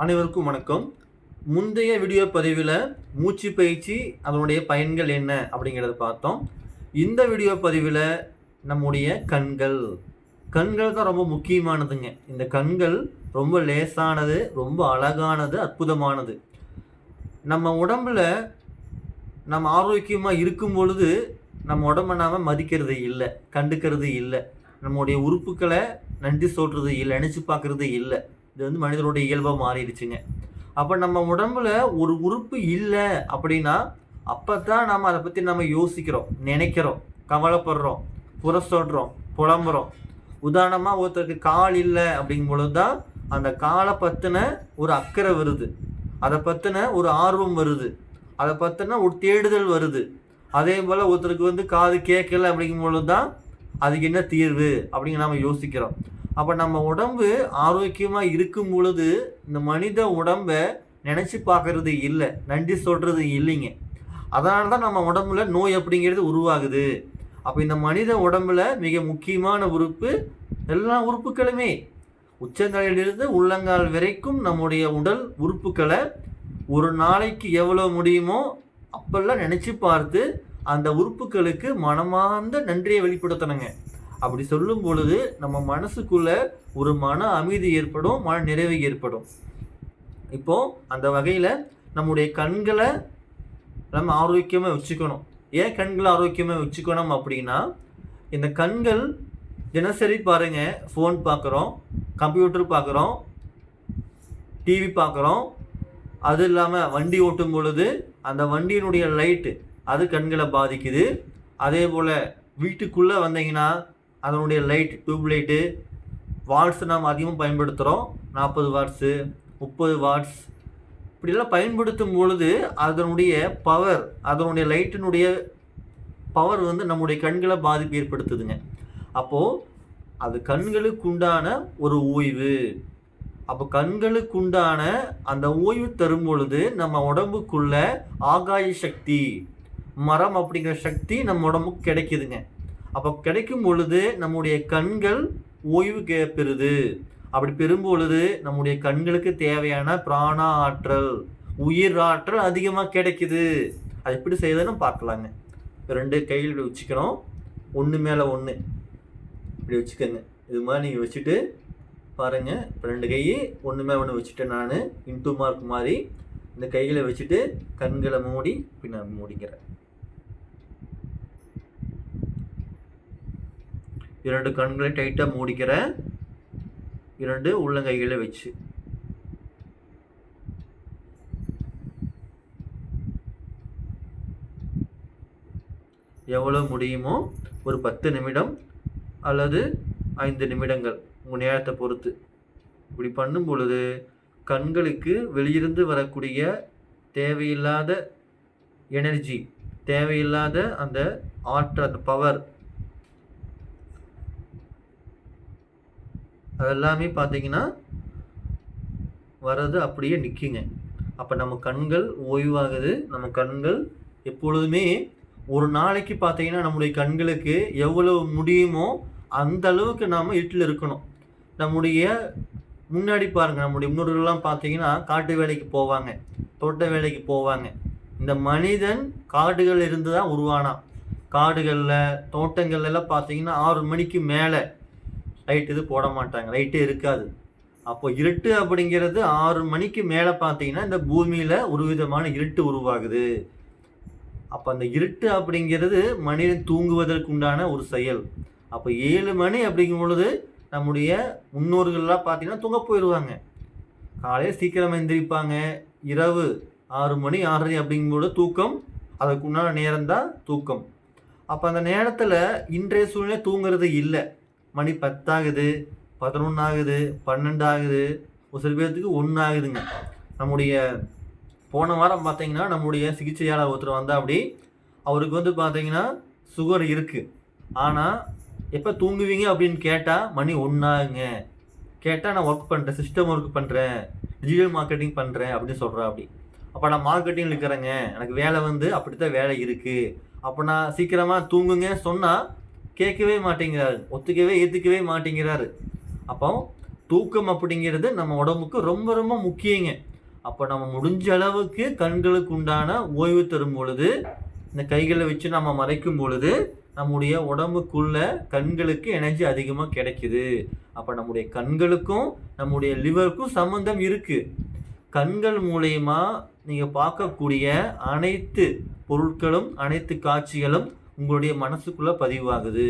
அனைவருக்கும் வணக்கம். முந்தைய வீடியோ பதிவில் மூச்சு பயிற்சி அதனுடைய பயன்கள் என்ன அப்படிங்கிறத பார்த்தோம். இந்த வீடியோ பதிவில் நம்முடைய கண்கள். கண்கள் தான் ரொம்ப முக்கியமானதுங்க. இந்த கண்கள் ரொம்ப லேசானது ரொம்ப அழகானது அற்புதமானது. நம்ம உடம்புல நம்ம ஆரோக்கியமாக இருக்கும் பொழுது நம்ம உடம்பை நாம் மதிக்கிறது இல்லை கண்டுக்கிறது இல்லை. நம்முடைய உறுப்புகளை நன்றி சொல்கிறது இல்லை நினச்சி பார்க்குறது இல்லை. இது வந்து மனிதனுடைய இயல்பாக மாறிடுச்சுங்க. அப்போ நம்ம உடம்புல ஒரு உறுப்பு இல்லை அப்படின்னா அப்போ தான் நம்ம அதை பற்றி நம்ம யோசிக்கிறோம் நினைக்கிறோம் கவலைப்படுறோம் புற புலம்புறோம். உதாரணமாக ஒருத்தருக்கு கால் இல்லை அப்படிங்கும் பொழுது தான் அந்த காலை பற்றின ஒரு அக்கறை வருது. அதை பற்றின ஒரு ஆர்வம் வருது. அதை பற்றின ஒரு தேடுதல் வருது. அதே போல் ஒருத்தருக்கு வந்து காது கேட்கல அப்படிங்கும் பொழுது தான் அதுக்கு என்ன தீர்வு அப்படிங்க நம்ம யோசிக்கிறோம். அப்போ நம்ம உடம்பு ஆரோக்கியமாக இருக்கும் பொழுது இந்த மனித உடம்பை நினச்சி பார்க்கறது இல்லை நன்றி சொல்கிறது இல்லைங்க. அதனால தான் நம்ம உடம்புல நோய் அப்படிங்கிறது உருவாகுது. அப்போ இந்த மனித உடம்புல மிக முக்கியமான உறுப்பு எல்லா உறுப்புகளுமே. உச்சந்தலையிலிருந்து உள்ளங்கால் வரைக்கும் நம்முடைய உடல் உறுப்புகளை ஒரு நாளைக்கு எவ்வளோ முடியுமோ அப்பெல்லாம் நினச்சி பார்த்து அந்த உறுப்புகளுக்கு மனமார்ந்த நன்றியை வெளிப்படுத்தணுங்க. அப்படி சொல்லும் பொழுது நம்ம மனசுக்குள்ள ஒரு மன அமைதி ஏற்படும் மன நிறைவு ஏற்படும். இப்போ அந்த வகையில் நம்முடைய கண்களை நம்ம ஆரோக்கியமாக வச்சுக்கணும். ஏன் கண்களை ஆரோக்கியமாக வச்சுக்கணும் அப்படின்னா இந்த கண்கள் தினசரி பாருங்க ஃபோன் பார்க்குறோம் கம்ப்யூட்டர் பார்க்குறோம் டிவி பார்க்குறோம் அது இல்லாமல் வண்டி ஓட்டும் பொழுது அந்த வண்டியினுடைய லைட்டு அது கண்களை பாதிக்குது. அதே போல் வீட்டுக்குள்ளே வந்தீங்கன்னா அதனுடைய லைட் டியூப் லைட்டு வாட்ஸ் நாம் அதிகமாக பயன்படுத்துகிறோம் நாற்பது வாட்ஸு முப்பது வாட்ஸ் இப்படிலாம் பயன்படுத்தும் பொழுது அதனுடைய பவர் அதனுடைய லைட்டினுடைய பவர் வந்து நம்முடைய கண்களை பாதிப்பு ஏற்படுத்துதுங்க. அப்போது அது கண்களுக்கு உண்டான ஒரு ஓய்வு. அப்போ கண்களுக்கு உண்டான அந்த ஓய்வு தரும் பொழுது நம்ம உடம்புக்குள்ள ஆகாய சக்தி மரம் அப்படிங்கிற சக்தி நம்ம உடம்புக்கு கிடைக்குதுங்க. அப்போ கிடைக்கும் பொழுது நம்முடைய கண்கள் ஓய்வு கே- பெறுது அப்படி பெறும் பொழுது நம்முடைய கண்களுக்கு தேவையான பிராண ஆற்றல் உயிர் ஆற்றல் அதிகமாக கிடைக்குது. அது எப்படி செய்யுதுன்னு பார்க்கலாங்க. ரெண்டு கையில் இப்படி வச்சுக்கணும். ஒன்று மேலே ஒன்று இப்படி வச்சுக்கோங்க. இது மாதிரி நீங்கள் வச்சுட்டு பாருங்கள் இப்போ ரெண்டு கை ஒன்று மேலே ஒன்று வச்சுட்டேன் நான். இன்டூ மார்க் மாதிரி. இந்த கைகளை வச்சுட்டு கண்களை மூடி பின்ன மூடிக்கிறேன். இரண்டு கண்களை டைட்டாக மூடிக்கிற இரண்டு உள்ளங்கைகளை வச்சு. எவ்வளோ முடியுமோ ஒரு பத்து நிமிடம் அல்லது ஐந்து நிமிடங்கள் உங்கள் நேரத்தை பொறுத்து. இப்படி பண்ணும் பொழுது கண்களுக்கு வெளியிருந்து வரக்கூடிய தேவையில்லாத எனர்ஜி தேவையில்லாத அந்த ஆற்றல் அந்த பவர் அதெல்லாமே பார்த்தீங்கன்னா வர்றது அப்படியே நிற்குங்க அப்போ நம்ம கண்கள் ஓய்வாகுது. நம்ம கண்கள் எப்பொழுதுமே ஒரு நாளைக்கு பார்த்தீங்கன்னா நம்முடைய கண்களுக்கு எவ்வளவு முடியுமோ அந்த அளவுக்கு நாம் இருட்டில் இருக்கணும். நம்முடைய முன்னாடி பாருங்கள் நம்முடைய முன்னோர்கள்லாம் பார்த்தீங்கன்னா காட்டு வேலைக்கு போவாங்க தோட்ட வேலைக்கு போவாங்க. இந்த மனிதன் காடுகள் இருந்து தான் உருவானான். காடுகளில் தோட்டங்கள்லாம் பார்த்தீங்கன்னா ஆறு மணிக்கு மேலே லைட் இது போட மாட்டாங்க லைட்டே இருக்காது. அப்போ இருட்டு அப்படிங்கிறது ஆறு மணிக்கு மேலே பார்த்தீங்கன்னா இந்த பூமியில் ஒரு விதமான இருட்டு உருவாகுது. அப்போ அந்த இருட்டு அப்படிங்கிறது மனிதன் தூங்குவதற்குண்டான ஒரு செயல். அப்போ ஏழு மணி அப்படிங்கும் பொழுது நம்முடைய முன்னோர்கள்லாம் பார்த்தீங்கன்னா தூங்க போயிடுவாங்க. காலையில் சீக்கிரம் எந்திரிப்பாங்க. இரவு ஆறு மணி ஆறரை அப்படிங்கும்போது தூக்கம் அதுக்குண்டான நேரம் தான் தூக்கம். அப்போ அந்த நேரத்தில் இன்றைய சூழ்நிலை தூங்குறது இல்லை. மணி பத்தாகுது பதினொன்று ஆகுது பன்னெண்டு ஆகுது ஒரு சில பேர்த்துக்கு ஒன்று ஆகுதுங்க நம்முடைய போன வாரம் பார்த்தீங்கன்னா நம்முடைய சிகிச்சையாளர் ஒருத்தர் வந்தால் அப்படி அவருக்கு வந்து பார்த்தீங்கன்னா சுகர் இருக்குது ஆனால் எப்போ தூங்குவீங்க அப்படின்னு கேட்டால் மணி ஒன்றாகுங்க கேட்டால் நான் ஒர்க் பண்ணுறேன் சிஸ்டம் ஒர்க் பண்ணுறேன் டிஜிட்டல் மார்க்கெட்டிங் பண்ணுறேன் அப்படின்னு சொல்கிறேன் அப்படி. அப்போ நான் மார்க்கெட்டிங் இருக்கிறேங்க. எனக்கு வேலை வந்து அப்படித்தான் வேலை இருக்குது அப்போ நான் சீக்கிரமாக தூங்குங்க சொன்னால் கேட்கவே மாட்டேங்கிறாரு ஒத்துக்கவே ஏற்றுக்கவே மாட்டேங்கிறாரு. அப்போ தூக்கம் அப்படிங்கிறது நம்ம உடம்புக்கு ரொம்ப ரொம்ப முக்கியங்க. அப்போ நம்ம முடிஞ்ச அளவுக்கு கண்களுக்கு உண்டான ஓய்வு தரும் பொழுது இந்த கைகளை வச்சு நம்ம மறைக்கும் பொழுது நம்முடைய உடம்புக்குள்ள கண்களுக்கு எனர்ஜி அதிகமாக கிடைக்குது. அப்போ நம்முடைய கண்களுக்கும் நம்முடைய லிவருக்கும் சம்மந்தம் இருக்குது கண்கள் மூலயமா நீங்கள் பார்க்கக்கூடிய அனைத்து பொருட்களும் அனைத்து காட்சிகளும் உங்களுடைய மனசுக்குள்ள பதிவாகுது.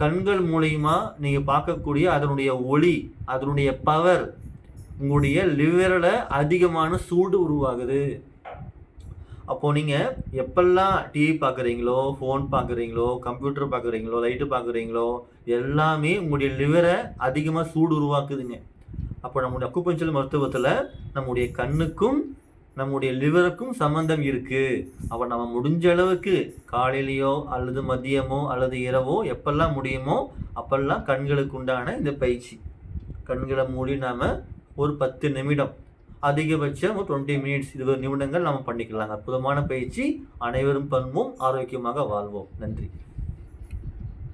கண்கள் மூலயமா நீங்கள் பார்க்கக்கூடிய அதனுடைய ஒளி அதனுடைய பவர் உங்களுடைய லிவரில் அதிகமான சூடு உருவாகுது. அப்போது நீங்கள் எப்பெல்லாம் டிவி பார்க்குறீங்களோ ஃபோன் பார்க்குறீங்களோ கம்ப்யூட்டர் பார்க்குறீங்களோ லைட்டு பார்க்குறீங்களோ எல்லாமே உங்களுடைய லிவரை அதிகமாக சூடு உருவாக்குதுங்க. அப்போ நம்முடைய அக்குப்பஞ்சல் மருத்துவத்தில் நம்முடைய கண்ணுக்கும் நம்முடைய லிவருக்கும் சம்மந்தம் இருக்குது அப்போ நம்ம முடிஞ்ச அளவுக்கு காலையிலையோ அல்லது மதியமோ அல்லது இரவோ எப்பெல்லாம் முடியுமோ அப்பெல்லாம் கண்களுக்கு உண்டான இந்த பயிற்சி. கண்களை மூடி நாம் ஒரு பத்து நிமிடம் அதிகபட்சம் டுவெண்ட்டி மினிட்ஸ் இருபது நிமிடங்கள் நம்ம பண்ணிக்கலாம் அற்புதமான பயிற்சி. அனைவரும் பண்ணுவோம் ஆரோக்கியமாக வாழ்வோம். நன்றி.